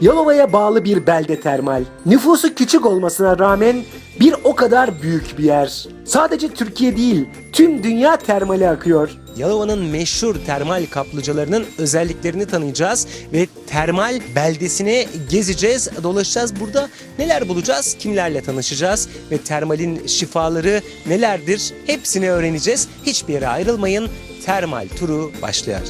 Yalova'ya bağlı bir belde termal. Nüfusu küçük olmasına rağmen bir o kadar büyük bir yer. Sadece Türkiye değil, tüm dünya termale akıyor. Yalova'nın meşhur termal kaplıcalarının özelliklerini tanıyacağız ve termal beldesine gezeceğiz, dolaşacağız. Burada neler bulacağız, kimlerle tanışacağız ve termalin şifaları nelerdir hepsini öğreneceğiz. Hiçbir yere ayrılmayın. Termal turu başlıyor.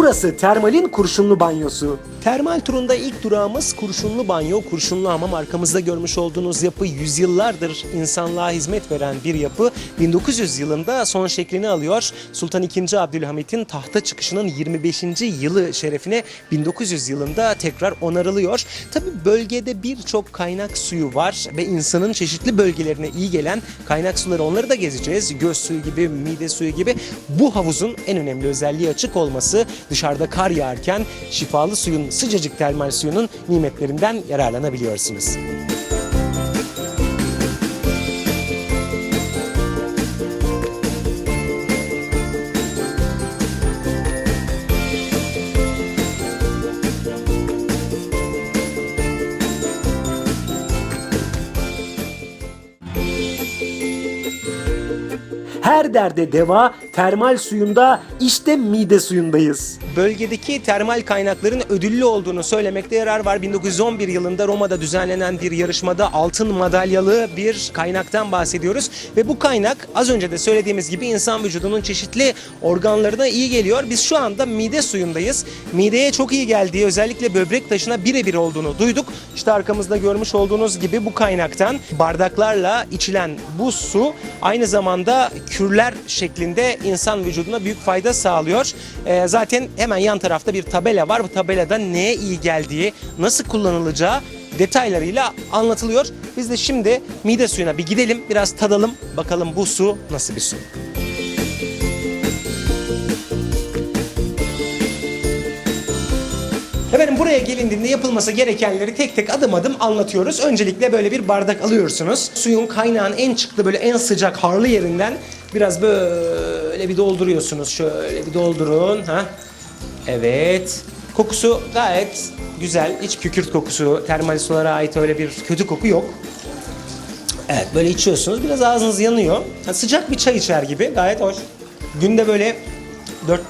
Burası termalin kurşunlu banyosu. Termal turunda ilk durağımız kurşunlu banyo, kurşunlu hamam. Arkamızda görmüş olduğunuz yapı yüzyıllardır insanlığa hizmet veren bir yapı. 1900 yılında son şeklini alıyor. Sultan II. Abdülhamit'in tahta çıkışının 25. yılı şerefine 1900 yılında tekrar onarılıyor. Tabi bölgede birçok kaynak suyu var ve insanın çeşitli bölgelerine iyi gelen kaynak suları onları da gezeceğiz. Göz suyu gibi, mide suyu gibi. Bu havuzun en önemli özelliği açık olması. Dışarıda kar yağarken şifalı suyun, sıcacık termal suyunun nimetlerinden yararlanabiliyorsunuz. Her derde deva termal suyunda işte mide suyundayız. Bölgedeki termal kaynakların ödüllü olduğunu söylemekte yarar var. 1911 yılında Roma'da düzenlenen bir yarışmada altın madalyalı bir kaynaktan bahsediyoruz. Ve bu kaynak az önce de söylediğimiz gibi insan vücudunun çeşitli organlarına iyi geliyor. Biz şu anda mide suyundayız. Mideye çok iyi geldiği özellikle böbrek taşına birebir olduğunu duyduk. İşte arkamızda görmüş olduğunuz gibi bu kaynaktan bardaklarla içilen bu su aynı zamanda kürler şeklinde insan vücuduna büyük fayda sağlıyor. Ee, zaten hemen yan tarafta bir tabela var. Bu tabelada neye iyi geldiği, nasıl kullanılacağı detaylarıyla anlatılıyor. Biz de şimdi mide suyuna bir gidelim, biraz tadalım. Bakalım bu su nasıl bir su. Efendim buraya gelindiğinde yapılması gerekenleri tek tek adım adım anlatıyoruz. Öncelikle böyle bir bardak alıyorsunuz. Suyun kaynağın en çıktı böyle en sıcak harlı yerinden biraz böyle bir dolduruyorsunuz. Şöyle bir doldurun. Ha? Evet. Kokusu gayet güzel. Hiç kükürt kokusu, termal sulara ait öyle bir kötü koku yok. Evet böyle içiyorsunuz. Biraz ağzınız yanıyor. Ha, sıcak bir çay içer gibi. Gayet hoş. Günde böyle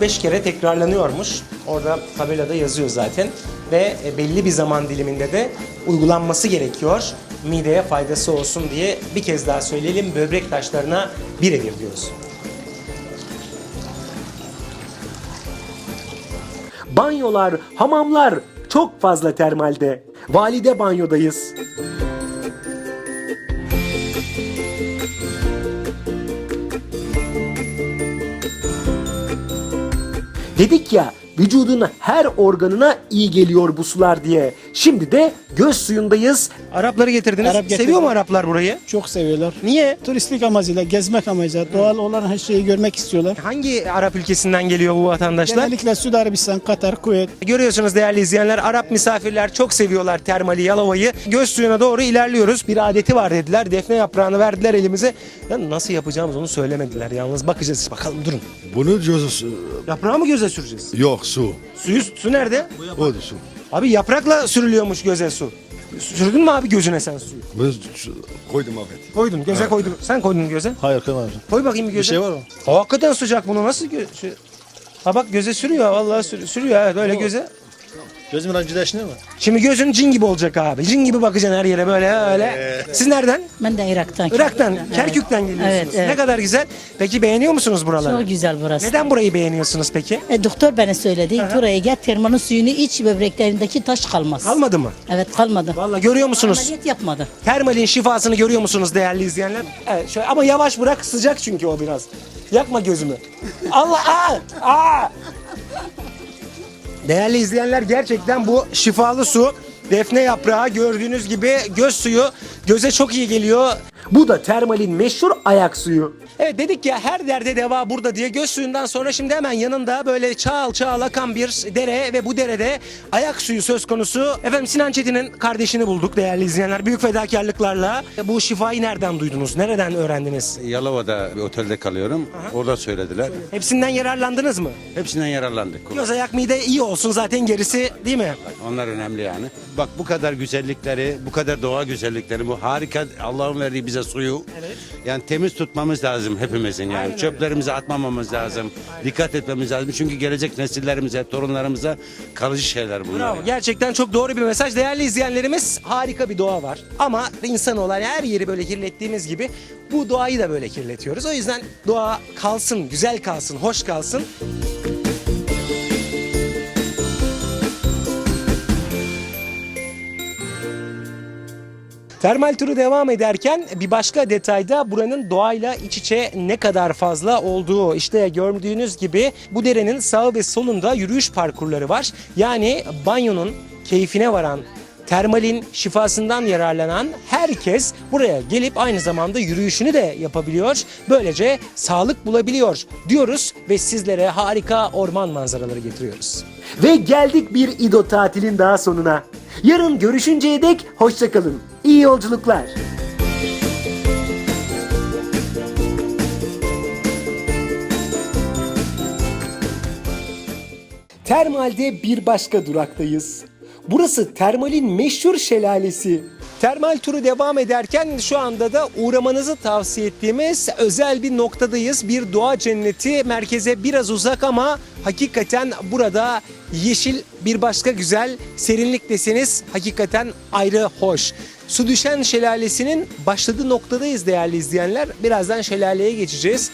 4-5 kere tekrarlanıyormuş. Orada tabelada yazıyor zaten. Ve e, belli bir zaman diliminde de uygulanması gerekiyor. Mideye faydası olsun diye bir kez daha söyleyelim. Böbrek taşlarına birebir diyoruz. Banyolar, hamamlar çok fazla termalde. Valide banyodayız. Dedik ya vücudun her organına iyi geliyor bu sular diye. Şimdi de göz suyundayız. Arapları getirdiniz. Arap getirdim. Seviyor mu Araplar burayı? Çok seviyorlar. Niye? Turistik amacıyla, gezmek amacıyla, doğal olan her şeyi görmek istiyorlar. Hangi Arap ülkesinden geliyor bu vatandaşlar? Genellikle Suudi Arabistan, Katar, Kuveyt. Görüyorsunuz değerli izleyenler Arap misafirler çok seviyorlar termali Yalova'yı. Göz suyuna doğru ilerliyoruz. Bir adeti var dediler. Defne yaprağını verdiler elimize. Ya nasıl yapacağımız onu söylemediler. Yalnız bakacağız. Bakalım durun. Bunu göz Yaprağı mı göze süreceğiz? yok su. Suyu su nerede? Da su. Abi yaprakla sürülüyormuş göze su. Sürdün mü abi gözüne sen suyu? Su- koydum evet. Koydun göze koydun. Sen koydun göze. Hayır kanal. Koy bakayım bir göze. şey var mı? Hakikaten sıcak bunu nasıl gö- şu- Ha bak göze sürüyor vallahi sürüyor, sürüyor evet öyle göze. Gözümün acıdaşını mı? Şimdi gözün cin gibi olacak abi. Cin gibi bakacaksın her yere böyle öyle. Siz nereden? Ben de Irak'tan. Irak'tan, Evet. Kerkük'ten geliyorsunuz. Evet, evet. Ne kadar güzel. Peki beğeniyor musunuz buraları? Çok güzel burası. Neden burayı beğeniyorsunuz peki? E, doktor bana söyledi. Buraya gel termanın suyunu iç böbreklerindeki taş kalmaz. Kalmadı mı? Evet kalmadı. Vallahi görüyor musunuz? Ameliyat yapmadı. Termalin şifasını görüyor musunuz değerli izleyenler? Evet, şöyle, ama yavaş bırak sıcak çünkü o biraz. Yakma gözümü. Allah aa, aa. Değerli izleyenler gerçekten bu şifalı su defne yaprağı gördüğünüz gibi göz suyu göze çok iyi geliyor. Bu da termalin meşhur ayak suyu. Evet dedik ya her derde deva burada diye göz suyundan sonra şimdi hemen yanında böyle çağıl çağıl akan bir dere ve bu derede ayak suyu söz konusu. Efendim Sinan Çetin'in kardeşini bulduk değerli izleyenler. Büyük fedakarlıklarla. Bu şifayı nereden duydunuz? Nereden öğrendiniz? Yalova'da bir otelde kalıyorum. Orada söylediler. Hepsinden yararlandınız mı? Hepsinden yararlandık. Göz ayak mide iyi olsun zaten gerisi değil mi? Onlar önemli yani. Bak bu kadar güzellikleri, bu kadar doğa güzellikleri, bu harika Allah'ın verdiği bize suyu. Yani temiz tutmamız lazım hepimizin yani. Çöplerimizi atmamamız lazım. Dikkat etmemiz lazım. Çünkü gelecek nesillerimize, torunlarımıza kalıcı şeyler bunlar. Bravo. Gerçekten çok doğru bir mesaj. Değerli izleyenlerimiz harika bir doğa var. Ama insan olan her yeri böyle kirlettiğimiz gibi bu doğayı da böyle kirletiyoruz. O yüzden doğa kalsın, güzel kalsın, hoş kalsın. Termal turu devam ederken bir başka detayda buranın doğayla iç içe ne kadar fazla olduğu. İşte gördüğünüz gibi bu derenin sağ ve solunda yürüyüş parkurları var. Yani banyonun keyfine varan, termalin şifasından yararlanan herkes buraya gelip aynı zamanda yürüyüşünü de yapabiliyor. Böylece sağlık bulabiliyor diyoruz ve sizlere harika orman manzaraları getiriyoruz. Ve geldik bir İdo tatilin daha sonuna. Yarın görüşünceye dek hoşçakalın. İyi yolculuklar. Termal'de bir başka duraktayız. Burası termalin meşhur şelalesi. Termal turu devam ederken şu anda da uğramanızı tavsiye ettiğimiz özel bir noktadayız. Bir doğa cenneti merkeze biraz uzak ama hakikaten burada yeşil bir başka güzel serinlik deseniz hakikaten ayrı hoş. Su düşen şelalesinin başladığı noktadayız değerli izleyenler. Birazdan şelaleye geçeceğiz.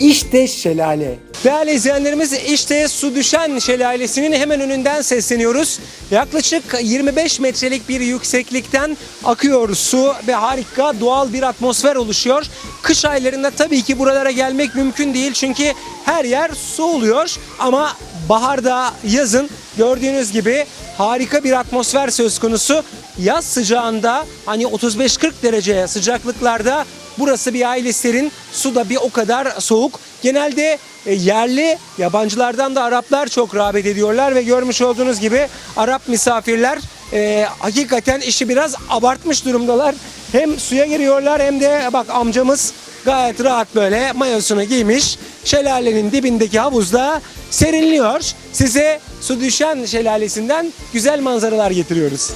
İşte şelale. Değerli izleyenlerimiz işte su düşen şelalesinin hemen önünden sesleniyoruz. Yaklaşık 25 metrelik bir yükseklikten akıyor su ve harika doğal bir atmosfer oluşuyor. Kış aylarında tabii ki buralara gelmek mümkün değil çünkü her yer su oluyor ama baharda yazın gördüğünüz gibi harika bir atmosfer söz konusu. Yaz sıcağında hani 35-40 derece sıcaklıklarda Burası bir aile serin, su da bir o kadar soğuk. Genelde e, yerli yabancılardan da Araplar çok rağbet ediyorlar ve görmüş olduğunuz gibi Arap misafirler e, hakikaten işi biraz abartmış durumdalar. Hem suya giriyorlar hem de bak amcamız gayet rahat böyle mayosunu giymiş. Şelalenin dibindeki havuzda serinliyor. Size su düşen şelalesinden güzel manzaralar getiriyoruz.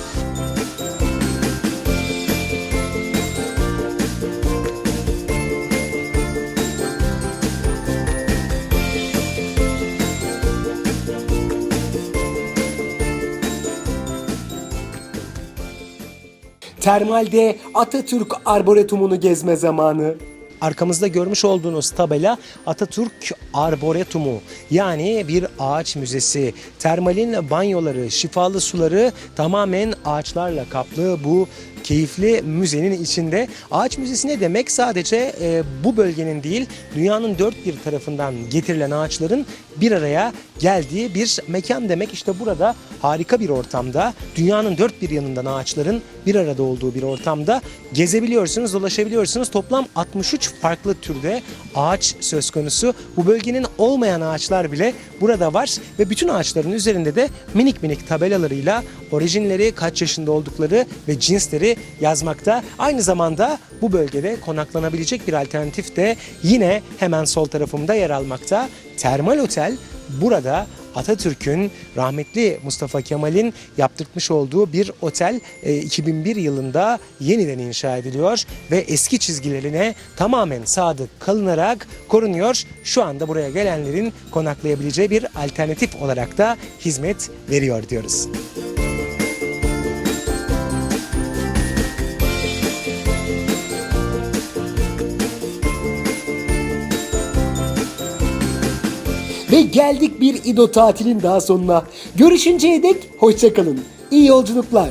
Termalde Atatürk Arboretumunu gezme zamanı. Arkamızda görmüş olduğunuz tabela Atatürk Arboretumu yani bir ağaç müzesi. Termalin banyoları, şifalı suları tamamen ağaçlarla kaplı bu keyifli müzenin içinde. Ağaç müzesi ne demek? Sadece e, bu bölgenin değil dünyanın dört bir tarafından getirilen ağaçların bir araya geldiği bir mekan demek. İşte burada harika bir ortamda dünyanın dört bir yanından ağaçların bir arada olduğu bir ortamda gezebiliyorsunuz, dolaşabiliyorsunuz. Toplam 63 farklı türde ağaç söz konusu. Bu bölgenin olmayan ağaçlar bile burada var ve bütün ağaçların üzerinde de minik minik tabelalarıyla orijinleri, kaç yaşında oldukları ve cinsleri yazmakta. Aynı zamanda bu bölgede konaklanabilecek bir alternatif de yine hemen sol tarafımda yer almakta. Termal Otel burada Atatürk'ün rahmetli Mustafa Kemal'in yaptırtmış olduğu bir otel e, 2001 yılında yeniden inşa ediliyor ve eski çizgilerine tamamen sadık kalınarak korunuyor. Şu anda buraya gelenlerin konaklayabileceği bir alternatif olarak da hizmet veriyor diyoruz. Ve geldik bir İdo tatilin daha sonuna. Görüşünceye dek hoşçakalın. İyi yolculuklar.